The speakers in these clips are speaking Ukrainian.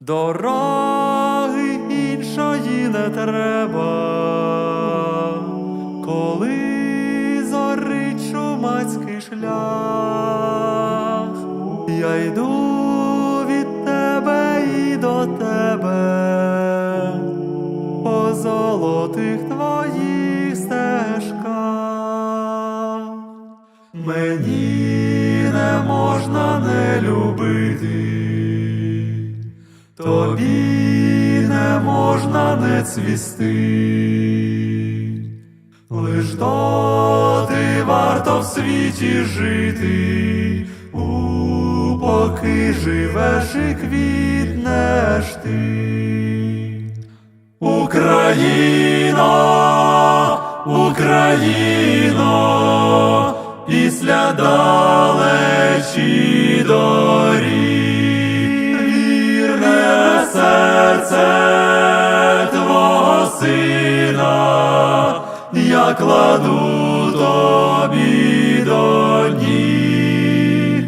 Дороги іншої не треба, коли зорить чумацький шлях, я йду від тебе і до тебе, по золотих твоїх стежках. Мені не можна не любити, тобі не можна не цвісти, лиш доти варто в світі жити, у поки живеш і квітнеш ти. Україно, Україно, після далечі доріг, я кладу тобі до ніг.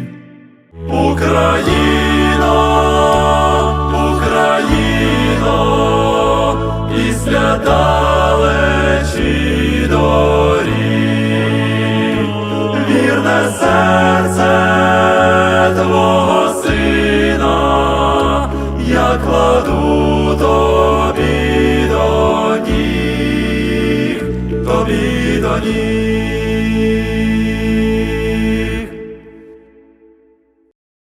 Україно, Україно, після далечі доріг, вірне серце віддані.